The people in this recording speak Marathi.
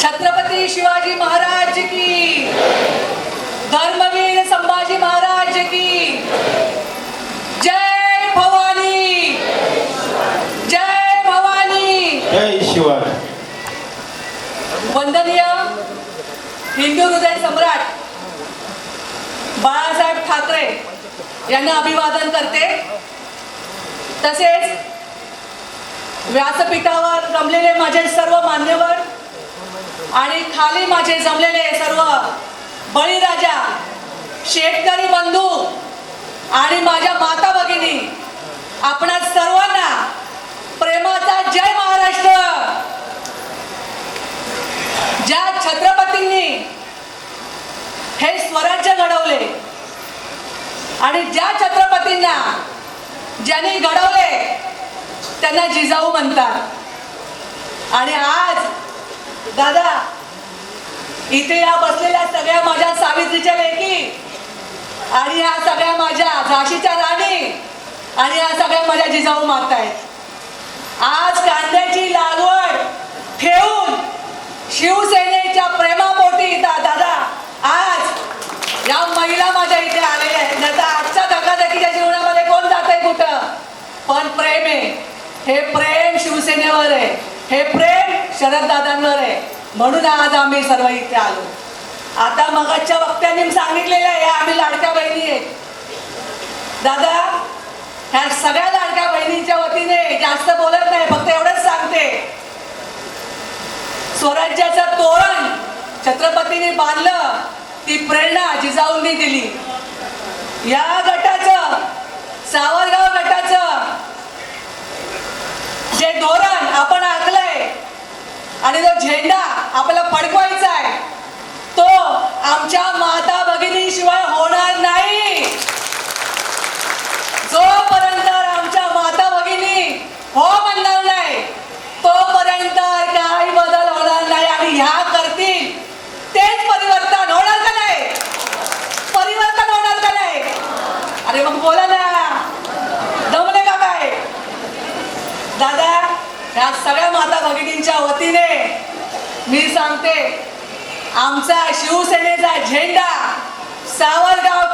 छत्रपती शिवाजी महाराज की धर्मवीर संभाजी महाराज की जय भवानी जय भवानी। जय शिवाय वंदनीय हिंदू हृदय सम्राट बाळासाहेब ठाकरे यांना अभिवादन करते. तसेच व्यासपीठावर जमलेले माझे सर्व मान्यवर आणि खाली माझे जमलेले सर्व बळीराजा शेतकरी बंधू आणि माझ्या माता भगिनी आपण सर्वांना प्रेमाचा जय महाराष्ट्र. ज्या छत्रपतींनी हे स्वराज्य घडवले आणि ज्या छत्रपतींना ज्यांनी घडवले त्यांना जिजाऊ म्हणतात. आणि आज दादा इथे या बसलेल्या सगळ्या माझ्या सावित्रीच्या लेकी. आणि ह्या सगळ्या माझ्या झाशीच्या राणी. आणि ह्या सगळ्या माझ्या जिजाऊ मागतायत. आज कांद्याची लागवड ठेवून शिवसेनेच्या प्रेमापोटी इथं दादा आज या महिला माझ्या इथे आलेल्या आहेत. ज्याचा आजच्या धकाधकीच्या जीवनामध्ये कोण जात आहे कुठं? पण प्रेम आहे. हे प्रेम शिवसेनेवर आहे. हे प्रेम शरददादांवर आहे. म्हणून आज आम्ही सर्व इथे आलो. आता मगाच्या वक्त्यांनी सांगितलेलं आहे या आम्ही लाडक्या बहिणी आहेत दादा ह्या सगळ्या लाडक्या बहिणींच्या वतीने जास्त बोलत नाही फक्त एवढंच सांगते. स्वराज्याचं तोरण छत्रपतीने बांधलं ती प्रेरणा जिजाऊंनी दिली. या गटाचं सावरगाव गटाचं जे धोरण आपण आखलंय आणि जो झेंडा आपल्याला फडकवायचा आहे. तो आमच्या माता भगिनीशिवाय होणार नाही. जोपर्यंत आमच्या माता भगिनी हो म्हणणार नाही तोपर्यंत काही बदल होणार नाही. आणि ह्या करतील. तेच परिवर्तन होणार का नाही? परिवर्तन होणार का नाही? अरे मग बोला ना. दमले का काय? दादा ह्या सगळ्या माता भगिनींच्या वतीने मी सांगते आमचा शिवसेनेचा झेंडा सावरगाव